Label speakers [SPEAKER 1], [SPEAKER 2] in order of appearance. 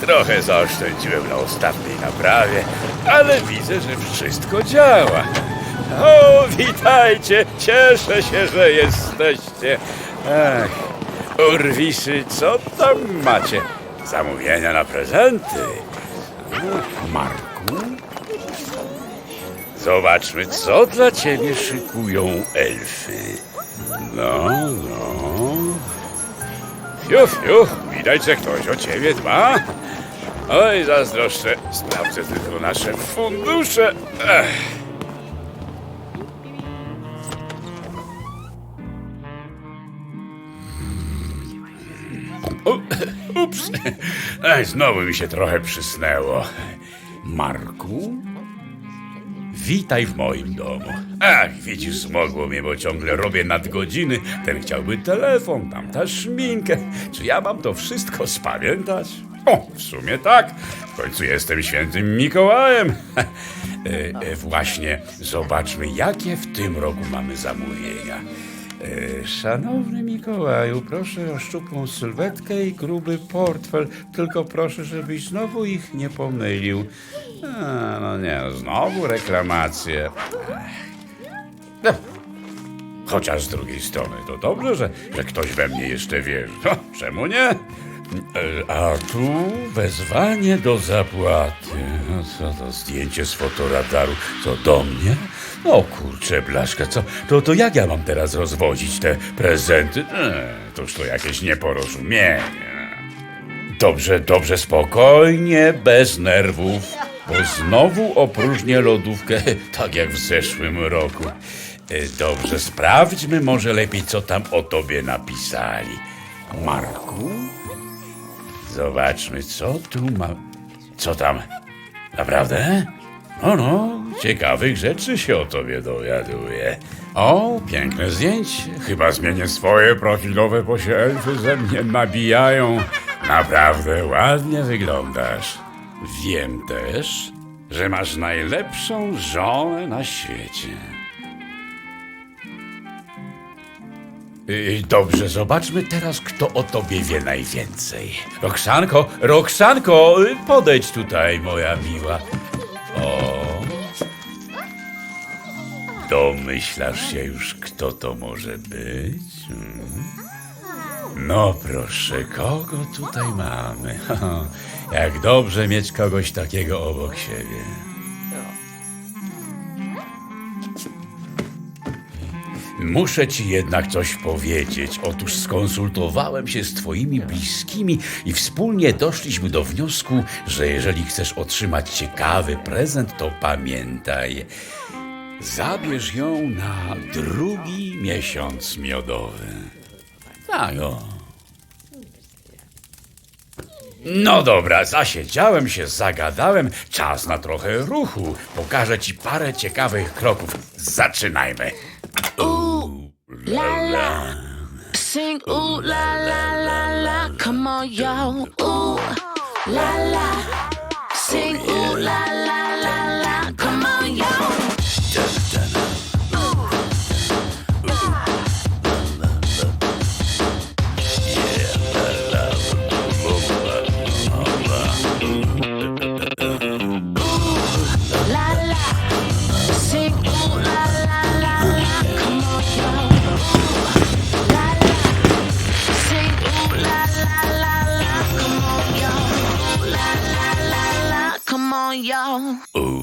[SPEAKER 1] Trochę zaoszczędziłem na ostatniej naprawie, ale widzę, że wszystko działa. O, witajcie! Cieszę się, że jesteście. Ach, co tam macie? Zamówienia na prezenty? Marku? Zobaczmy, co dla ciebie szykują elfy. No, no. Fiu, fiu, widać, że ktoś o ciebie dba. Oj, zazdroszczę. Sprawdzę tylko nasze fundusze. Ech. Ups. Znowu mi się trochę przysnęło. Marku? Witaj w moim domu. Ach, widzisz, zmogło mnie, bo ciągle robię nadgodziny. Ten chciałby telefon, tamta szminkę. Czy ja mam to wszystko spamiętać? O, w sumie tak. W końcu jestem świętym Mikołajem. E, e, właśnie, zobaczmy, jakie w tym roku mamy zamówienia. E, Szanowny Mikołaju, proszę o szczupłą sylwetkę i gruby portfel. Tylko proszę, żebyś znowu ich nie pomylił. A, no nie, znowu reklamacje. No, Chociaż z drugiej strony to dobrze, że, że ktoś we mnie jeszcze wierzy. No, czemu nie? E, A tu wezwanie do zapłaty. No co to zdjęcie z fotoradaru? Co do mnie? O kurczę, blaszka, co? To, to jak ja mam teraz rozwozić te prezenty? E, toż to jakieś nieporozumienie. Dobrze, dobrze, spokojnie, bez nerwów, bo znowu opróżnię lodówkę, tak jak w zeszłym roku. E, Dobrze, sprawdźmy może lepiej, co tam o tobie napisali. Marku? Zobaczmy, co tu ma... Co tam? Naprawdę? No, no, ciekawych rzeczy się o tobie dowiaduję. O, piękne zdjęcie. Chyba zmienię swoje profilowe, bo się elfy ze mnie nabijają. Naprawdę ładnie wyglądasz. Wiem też, że masz najlepszą żonę na świecie. Y, Dobrze, zobaczmy teraz, kto o tobie wie najwięcej. Roxanko, Roxanko, y, podejdź tutaj, moja miła. O. Domyślasz się już, kto to może być? Hmm? No proszę, kogo tutaj mamy? Jak dobrze mieć kogoś takiego obok siebie. Muszę ci jednak coś powiedzieć. Otóż skonsultowałem się z twoimi bliskimi i wspólnie doszliśmy do wniosku, że jeżeli chcesz otrzymać ciekawy prezent, to pamiętaj. Zabierz ją na drugi miesiąc miodowy. Tak, o. No dobra, zasiedziałem się, zagadałem. Czas na trochę ruchu. Pokażę ci parę ciekawych kroków. Zaczynajmy.
[SPEAKER 2] La la. Sing ooh la la la la. Come on, yo. Ooh la la. Sing ooh la la la. Come on, yo. Ooh